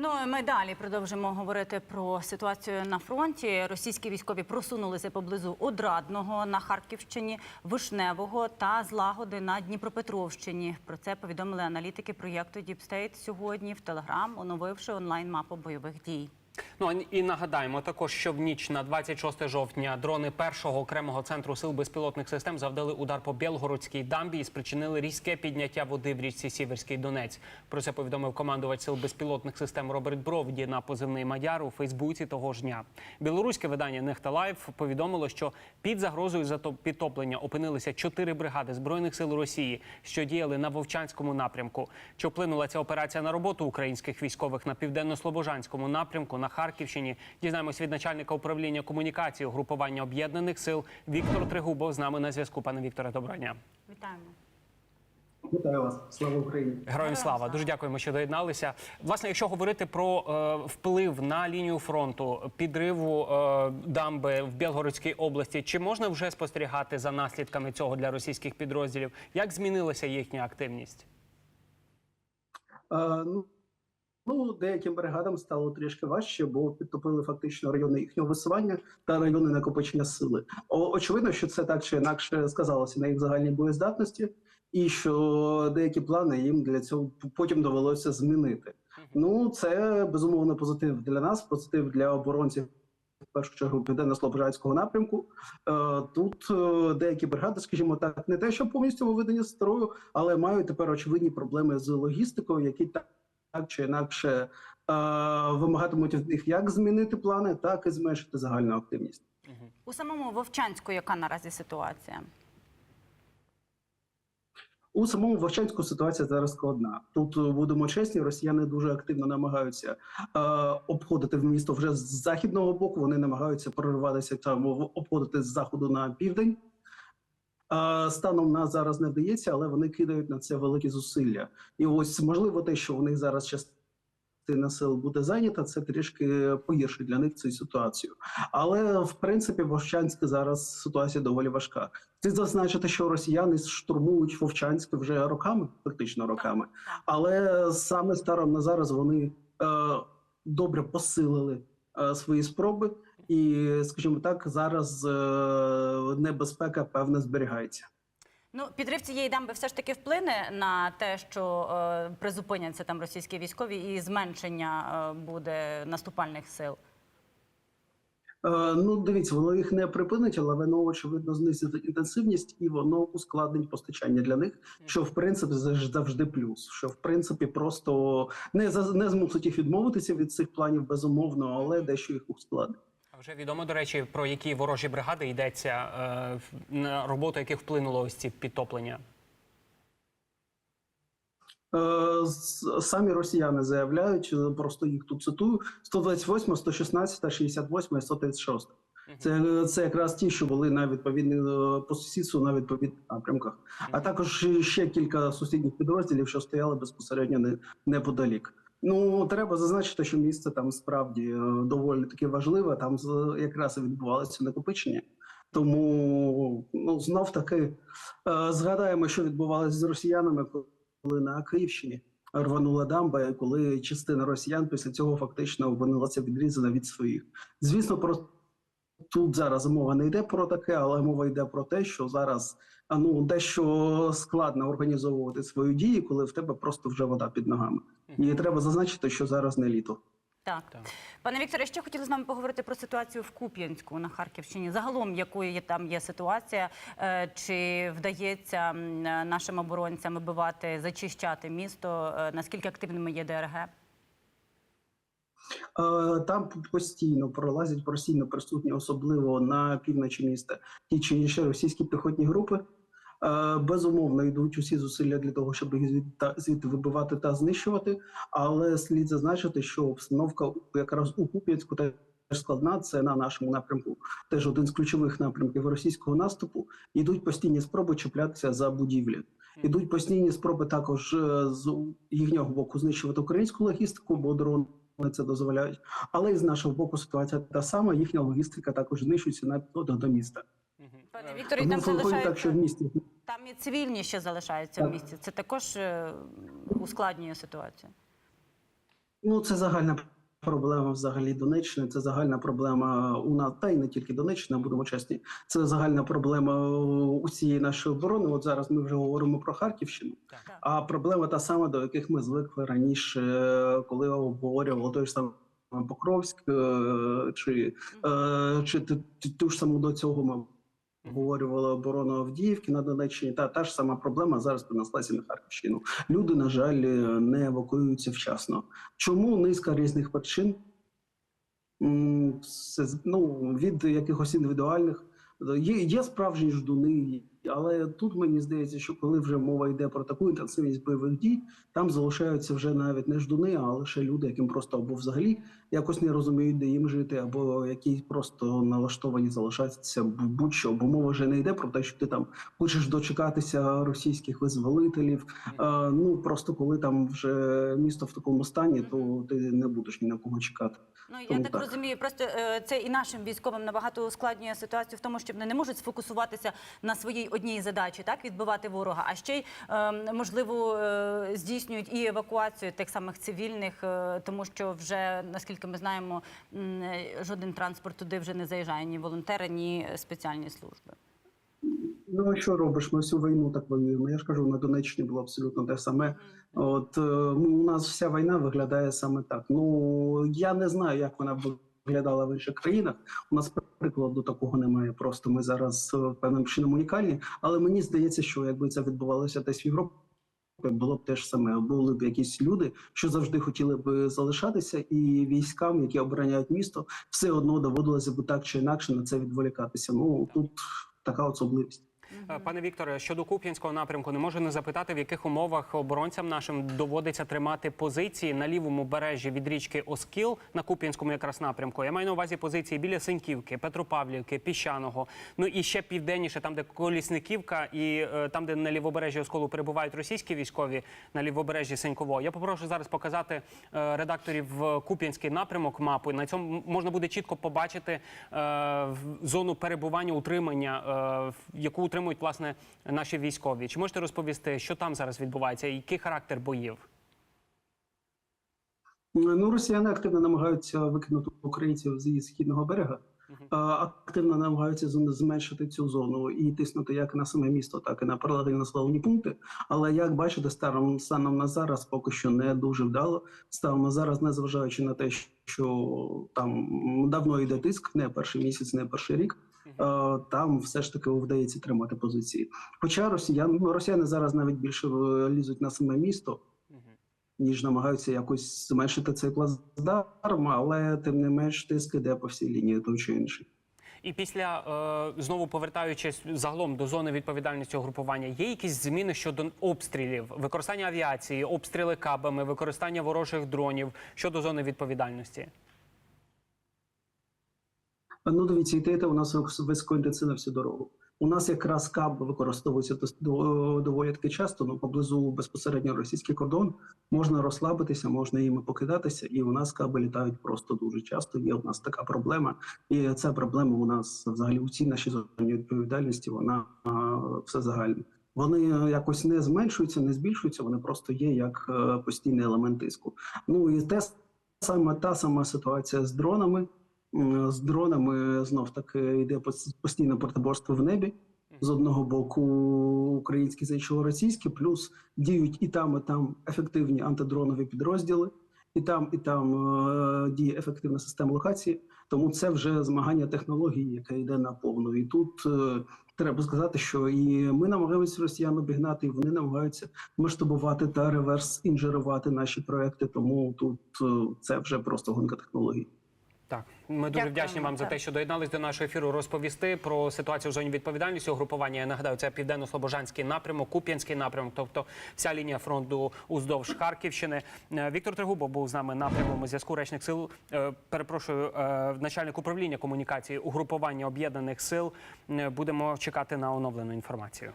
Ну ми далі продовжимо говорити про ситуацію на фронті. Російські військові просунулися поблизу Одрадного на Харківщині, Вишневого та Злагоди на Дніпропетровщині. Про це повідомили аналітики проєкту Діпстейт сьогодні в Телеграм, оновивши онлайн-мапу бойових дій. Ну і нагадаємо також, що в ніч на 26 жовтня дрони першого окремого центру сил безпілотних систем завдали удар по Білгородській дамбі і спричинили різке підняття води в річці Сіверський Донець. Про це повідомив командувач сил безпілотних систем Роберт Бровді на позивний Мадяр у Фейсбуці того ж дня. Білоруське видання Нехта Лайф повідомило, що під загрозою підтоплення опинилися чотири бригади збройних сил Росії, що діяли на Вовчанському напрямку. Чи вплинула ця операція на роботу українських військових на південно-слобожанському напрямку на Харківщині? Дізнаємось від начальника управління комунікації угрупування об'єднаних сил Віктор Тригубов з нами на зв'язку. Пане Вікторе, доброго дня. Вітаємо. Вітаю вас, слава Україні. Героям слава. Дуже дякуємо, що доєдналися. Власне, якщо говорити про е, вплив на лінію фронту, підриву е, дамби в Білгородській області, чи можна вже спостерігати за наслідками цього для російських підрозділів? Як змінилася їхня активність? Е, ну, ну, деяким бригадам стало трішки важче, бо підтопили фактично райони їхнього висування та райони накопичення сили. О, очевидно, що це так чи інакше сказалося на їх загальній боєздатності, і що деякі плани їм для цього потім довелося змінити. Ну, це безумовно позитив для нас, позитив для оборонців. В першу чергу південно-слобожанського напрямку. Е, Тут е, деякі бригади, скажімо так, не те, що повністю виведені з строю, але мають тепер очевидні проблеми з логістикою, які так, так чи інакше е, вимагатимуть від них як змінити плани, так і зменшити загальну активність. У самому Вовчанську яка наразі ситуація? У самому Вовчанську ситуація зараз складна. Тут е, будемо чесні, росіяни дуже активно намагаються е, обходити в місто вже з західного боку. Вони намагаються прориватися там обходити з заходу на південь. Станом на зараз не вдається, але вони кидають на це великі зусилля. І ось можливо, те, що у них зараз частина сил буде зайнята, це трішки погіршить для них цю ситуацію. Але в принципі, в Вовчанську зараз ситуація доволі важка. Слід зазначити, що росіяни штурмують Вовчанське вже роками, фактично роками. Але саме станом на зараз вони е, добре посилили е, свої спроби, і, скажімо так, зараз е, небезпека певне зберігається. Ну, підрив цієї дамби все ж таки вплине на те, що е, призупиняться там російські військові і зменшення е, буде наступальних сил. Е, ну, дивіться, воно їх не припинить, але воно очевидно знизить інтенсивність і воно ускладнить постачання для них, що в принципі завжди плюс. Що в принципі просто не не змусить їх відмовитися від цих планів безумовно, але дещо їх ускладнить. Вже відомо, до речі, про які ворожі бригади йдеться е, на роботу яких вплинуло ось ці підтоплення. Е, Самі росіяни заявляють, е, просто їх тут цитую: 128, 116, 68 і 136. Це, це якраз ті, що були на відповідні по сусідству на відповідних напрямках, а також ще кілька сусідніх підрозділів, що стояли безпосередньо неподалік. Ну треба зазначити, що місце там справді е, доволі таки важливе. Там якраз і відбувалося накопичення. Тому ну знов таки е, згадаємо, що відбувалося з росіянами, коли на Київщині рванула дамба, коли частина росіян після цього фактично опинилася відрізана від своїх. Звісно, про тут зараз мова не йде про таке, але мова йде про те, що зараз а, ну дещо складно організовувати свої дії, коли в тебе просто вже вода під ногами. І треба зазначити, що зараз не літо. Так. Так. Пане Вікторе, ще хотіла з вами поговорити про ситуацію в Куп'янську на Харківщині. Загалом, якою є там є ситуація, Е, чи вдається нашим оборонцям вибивати, зачищати місто? Е, Наскільки активними є ДРГ? Е, Там постійно пролазять постійно присутні, особливо на півночі міста, ті чи інші російські піхотні групи. Е, Безумовно, йдуть усі зусилля для того, щоб їх звід- та- звідти вибивати та знищувати. Але слід зазначити, що обстановка якраз у Куп'янську теж складна. Це на нашому напрямку. Теж один з ключових напрямків російського наступу. Йдуть постійні спроби чіплятися за будівлі. Ідуть постійні спроби також е, з їхнього боку знищувати українську логістику, бо дрони це дозволяють. Але і з нашого боку ситуація та сама. Їхня логістика також знищується на до, до міста. Пане Вікторі, там залишається так, що в місті там і цивільні ще залишаються в місті. Це також е, ускладнює ситуацію. Ну, це загальна проблема взагалі Донеччини. Це загальна проблема у нас, та й не тільки Донеччина, будемо чесні. Це загальна проблема усієї нашої оборони. От зараз ми вже говоримо про Харківщину. А проблема та сама, до яких ми звикли раніше, е, коли обговорювали той ж самий Покровськ, е, чи, е, чи ту ж саму до цього ми обговорювали оборону Авдіївки на Донеччині. Та та ж сама проблема зараз принеслася на Харківщину. Люди, на жаль, не евакуюються вчасно. Чому низка різних причин? Ну, від якихось індивідуальних. Є, є справжні ждуни, але тут мені здається, що коли вже мова йде про таку інтенсивність бойових дій, там залишаються вже навіть не ждуни, а лише люди, яким просто або взагалі якось не розуміють, де їм жити, або які просто налаштовані залишатися бу- будь-що. Бо мова вже не йде про те, що ти там хочеш дочекатися російських визволителів. А, ну просто коли там вже місто в такому стані, то ти не будеш ні на кого чекати. Ну я Тому так, так. розумію, просто е, це і нашим військовим набагато ускладнює ситуацію в тому, що вони не можуть сфокусуватися на своїй одній задачі, так відбивати ворога, а ще й е, можливо е, здійснюють і евакуацію тих самих цивільних, е, тому що вже наскільки ми знаємо, жоден транспорт туди вже не заїжджає ні волонтери, ні спеціальні служби. Ну а що робиш? Ми всю війну так воюємо. Я ж кажу, на Донеччині було абсолютно те саме. От е, ну, у нас вся війна виглядає саме так. Ну я не знаю, як вона б виглядала в інших країнах. У нас прикладу такого немає. Просто ми зараз е, певним чином унікальні. Але мені здається, що якби це відбувалося десь в Європі. Було б те ж саме, були б якісь люди, що завжди хотіли б залишатися, і військам, які обороняють місто, все одно доводилося б так чи інакше на це відволікатися. Ну тут така особливість. Е, Пане Вікторе, щодо Куп'янського напрямку, не можу не запитати, в яких умовах оборонцям нашим доводиться тримати позиції на лівому бережжі від річки Оскіл на Куп'янському якраз напрямку. Я маю на увазі позиції біля Синьківки, Петропавлівки, Піщаного. Ну і ще південніше, там де Колісниківка, і е, там, де на лівобережжі Осколу перебувають російські військові на лівобережжі Синьково. Я попрошу зараз показати е, редакторів Куп'янський напрямок мапи. На цьому можна буде чітко побачити зону перебування утримання, е, в- яку власне наші військові. Чи можете розповісти, що там зараз відбувається, і який характер боїв? Ну, росіяни активно намагаються викинути українців з її східного берега. Активно намагаються зменшити цю зону і тиснути як на саме місто, так і на паралельно населені пункти. Але як бачите, станом станом на зараз поки що не дуже вдало. Станом на зараз, незважаючи на те, що там давно йде тиск, не перший місяць, не перший рік. Е, Там все ж таки вдається тримати позиції. Хоча росіян, ну, росіяни зараз навіть більше е, лізуть на саме місто, ніж намагаються якось зменшити цей плацдарм, але тим не менш тиск іде по всій лінії той чи інший. І після е, знову повертаючись загалом до зони відповідальності угрупування, є якісь зміни щодо обстрілів, використання авіації, обстріли кабами, використання ворожих дронів щодо зони відповідальності? Ну, дивіться, йдете у нас високоінтенсивно всю дорогу. У нас якраз каб використовується доволі таки часто, ну поблизу безпосередньо російський кордон. Можна розслабитися, можна їми покидатися, і у нас каби літають просто дуже часто. Є у нас така проблема, і ця проблема у нас взагалі у цій нашій зоні відповідальності. Вона все загальна. Вони якось не зменшуються, не збільшуються. Вони просто є як е, постійний елемент тиску. Ну і те саме та сама ситуація з дронами. М, З дронами знов таки йде пос- постійне протиборство в небі. З одного боку українські з іншого російські, плюс діють і там, і там ефективні антидронові підрозділи, і там, і там е, діє ефективна система локації. Тому це вже змагання технології, яке йде на повну. І тут е, треба сказати, що і ми намагаємося росіян обігнати, і вони намагаються масштабувати та реверс інжерувати наші проекти. Тому тут е, це вже просто гонка технологій. Так, ми дуже Дякуємо, вдячні вам за те, що доєднались до нашого ефіру розповісти про ситуацію в зоні відповідальності угрупування. Я нагадаю, це південно-слобожанський напрямок, Куп'янський напрямок, тобто вся лінія фронту уздовж Харківщини. Е, Віктор Трегубов був з нами на прямому зв'язку. Речник сил е, перепрошую, е, начальник управління комунікації угрупування об'єднаних сил. Будемо чекати на оновлену інформацію.